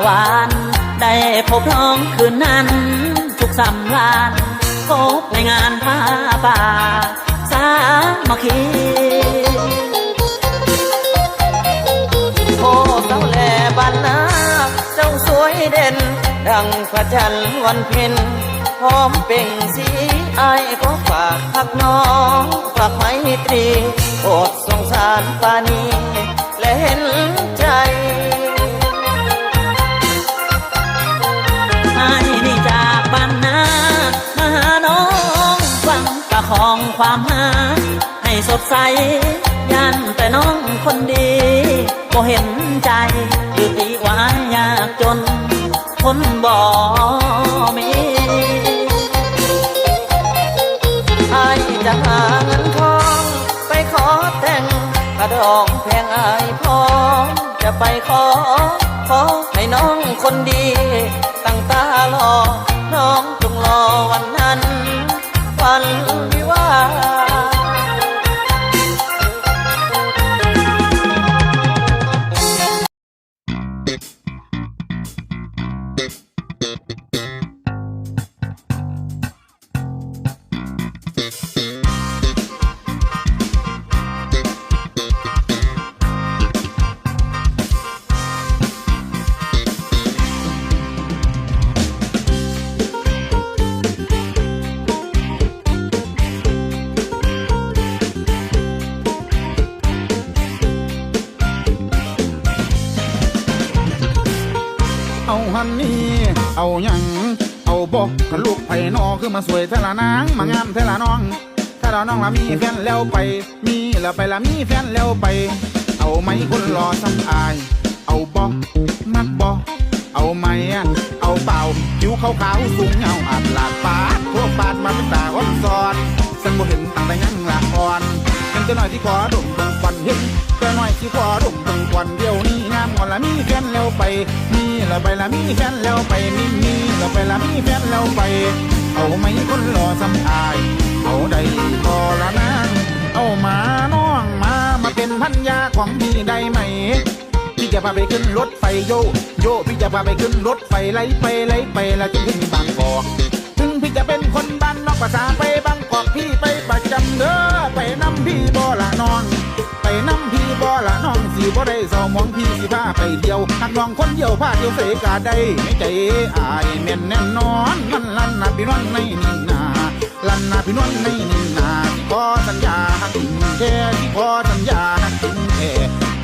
าวาน ได้พบน้องคืนนั้น ทุกสำลานพบในงานผ้าป่า สามัคคีโอ้สาวแลบ้านนาเจ้าสวยเด่น ดังพระจันทร์วันเพ็ญพร้อมเป่งสีไอายก็ฝากพักน้อง ฝากไมตรีโปรดสงสารปานีและเห็น ความหา ให้สดใสยันแต่น้องคนดีก็เห็นใจคือตีว่ายยากจน คนบ่มีไอจะหาเงินทองไปขอแต่งกระดองแพงอายพร้อมจะไปขอ ขอให้น้องคนดีตั้งตารอ เอาหันนี่เอาหยังเอาบอกขลูกไผ่นอคือมาสวยเทละนางมางามเทละน้อง ถ้าเราน้องละมีแฟนแล้วไป มีแล้วไปละมีแฟนแล้วไป เอาไหมคนรอซ้ำอาย เอาบอกมักบอกเอาไหมอะเอาเปล่าผิวขาวขาวๆสูงเงาอาดลาดปาดทั่วปาดมาเป็นตาอ่อนซอนสันบ่เห็นตั้งแต่ยังละอ่อนกันจะหน่อยที่ขอดมเบิ่งควันเห็นจะหน่อยที่ขอดมเบิ่งควันเดียวนี้งามก่อนละมีแฟนแล้วไปมี แล้วไปละมีแฟนแล้วไปมีมีแล้วไปละมีแฟนแล้วไป เอาไหมคนรอซ้ำอาย เอาได้พอละนะเอามาน้องมามาเป็นพันยาของพี่ได้ไหมพี่จะพาไปขึ้นรถไฟโยโยพี่จะพาไปขึ้นรถไฟไล่ไปไล่ไปแล้วจนถึงบางกอกถึงพี่จะเป็นคนบ้านนอกภาษาไปบางกอกพี่ไปประจำเด้อไปนำพี่บ่ เศร้ามองพี่สิพาไปเดียวหักน้องคนเดียวพาเดียวเสกาได้ไม่ใจอายแม่นแน่นอนมันลั่นนาพี่น้องในนี่นาลั่นนาพี่น้องในนี่นาที่ขอสัญญาหักจริงแท้ที่ขอสัญญาหักจริงแท้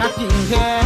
หักจริงแท้